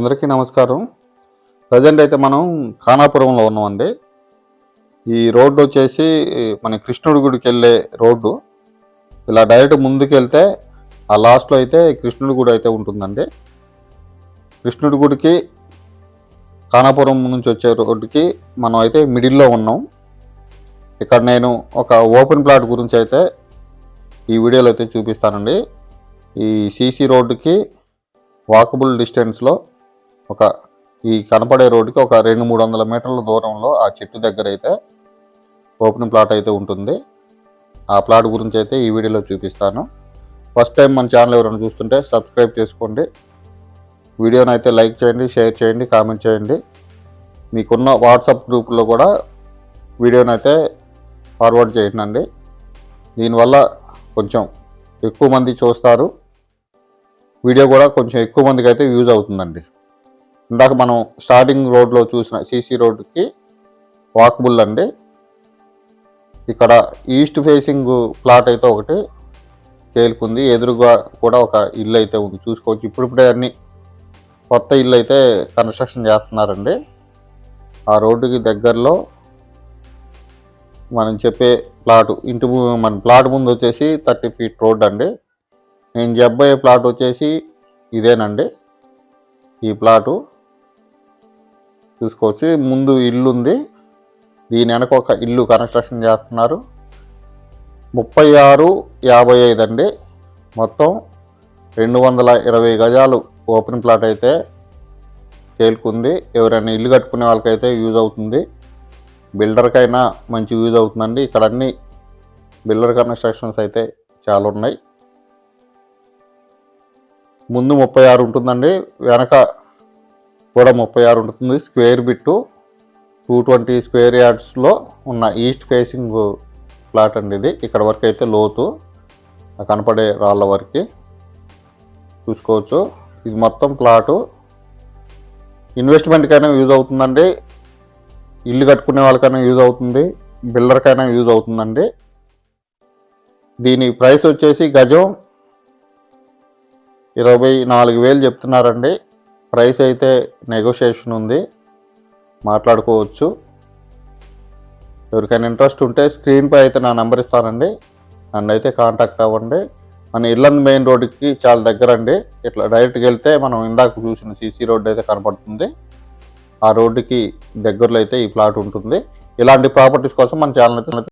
అందరికీ నమస్కారం. ప్రజెంట్ అయితే మనం ఖానాపురంలో ఉన్నామండి. ఈ రోడ్డు వచ్చేసి మన కృష్ణుడి గుడికి వెళ్ళే రోడ్డు. ఇలా డైరెక్ట్ ముందుకు వెళ్తే ఆ లాస్ట్లో అయితే కృష్ణుడి గుడి అయితే ఉంటుందండి. కృష్ణుడి గుడికి ఖానాపురం నుంచి వచ్చే రోడ్డుకి మనం అయితే మిడిల్లో ఉన్నాం. ఇక్కడ నేను ఒక ఓపెన్ ప్లాట్ గురించి అయితే ఈ వీడియోలో అయితే చూపిస్తానండి. ఈ సీసీ రోడ్డుకి వాకబుల్ డిస్టెన్స్లో ఒక ఈ కనపడే రోడ్డుకి ఒక రెండు మూడు వందల మీటర్ల దూరంలో ఆ చెట్టు దగ్గర అయితే ఓపెన్ ప్లాట్ అయితే ఉంటుంది. ఆ ప్లాట్ గురించి అయితే ఈ వీడియోలో చూపిస్తాను. ఫస్ట్ టైం మన ఛానల్ ఎవరైనా చూస్తుంటే సబ్స్క్రైబ్ చేసుకోండి. వీడియోని అయితే లైక్ చేయండి షేర్ చేయండి కామెంట్ చేయండి. మీకున్న వాట్సాప్ గ్రూప్లో కూడా వీడియోని అయితే ఫార్వర్డ్ చేయండి. దీనివల్ల కొంచెం ఎక్కువ మంది చూస్తారు. వీడియో కూడా కొంచెం ఎక్కువ మందికి అయితే యూజ్ అవుతుందండి. ఇందాక మనం స్టార్టింగ్ రోడ్లో చూసిన సీసీ రోడ్డుకి వాకబుల్ అండి. ఇక్కడ ఈస్ట్ ఫేసింగ్ ప్లాట్ అయితే ఒకటి తేలుకుంది. ఎదురుగా కూడా ఒక ఇల్లు అయితే ఉంది. చూసుకోవచ్చు. ఇప్పుడిప్పుడే అన్ని కొత్త ఇల్లు అయితే కన్స్ట్రక్షన్ చేస్తున్నారండి. ఆ రోడ్డుకి దగ్గరలో మనం చెప్పే ప్లాట్ ఇంటి ము- మన ప్లాట్ ముందు వచ్చేసి థర్టీ ఫీట్ రోడ్ అండి. నేను చెప్పబోయే ప్లాట్ వచ్చేసి ఇదేనండి. ఈ ప్లాటు చూసుకోవచ్చు. ముందు ఇల్లు ఉంది దీని వెనక ఒక ఇల్లు కన్స్ట్రక్షన్ చేస్తున్నారు. ముప్పై ఆరు యాభై ఐదు అండి. మొత్తం రెండు వందల ఇరవై గజాలు ఓపెన్ ప్లాట్ అయితే తేలుకుంది. ఎవరైనా ఇల్లు కట్టుకునే వాళ్ళకైతే యూజ్ అవుతుంది. బిల్డర్కైనా మంచి యూజ్ అవుతుందండి. ఇక్కడ అన్ని బిల్డర్ కన్స్ట్రక్షన్స్ అయితే చాలా ఉన్నాయి. ముందు ముప్పై ఆరు ఉంటుందండి. వెనక కూడా ముప్పై ఆరు ఉంటుంది. స్క్వేర్ బిట్టు టూ ట్వంటీ స్క్వేర్ యార్డ్స్లో ఉన్న ఈస్ట్ ఫేసింగ్ ప్లాట్ అండి ఇది. ఇక్కడ వరకు అయితే లోతు కనపడే రాళ్ళ వరకు చూసుకోవచ్చు. ఇది మొత్తం ప్లాటు. ఇన్వెస్ట్మెంట్కైనా యూజ్ అవుతుందండి. ఇల్లు కట్టుకునే వాళ్ళకైనా యూజ్ అవుతుంది. బిల్డర్కైనా యూజ్ అవుతుందండి. దీని ప్రైస్ వచ్చేసి గజం ఇరవై నాలుగు వేలు చెప్తున్నారండి. ప్రైస్ అయితే నెగోషియేషన్ ఉంది. మాట్లాడుకోవచ్చు. ఎవరికైనా ఇంట్రెస్ట్ ఉంటే స్క్రీన్పై అయితే నా నెంబర్ ఇస్తానండి. నన్ను అయితే కాంటాక్ట్ అవ్వండి. మన ఇల్లంద్ మెయిన్ రోడ్డుకి చాలా దగ్గర అండి ఇట్లా డైరెక్ట్గా వెళ్తే మనం ఇందాక చూసిన సీసీ రోడ్డు అయితే కనపడుతుంది. ఆ రోడ్డుకి దగ్గరలో అయితే ఈ ప్లాట్ ఉంటుంది. ఇలాంటి ప్రాపర్టీస్ కోసం మన ఛానల్ అయితే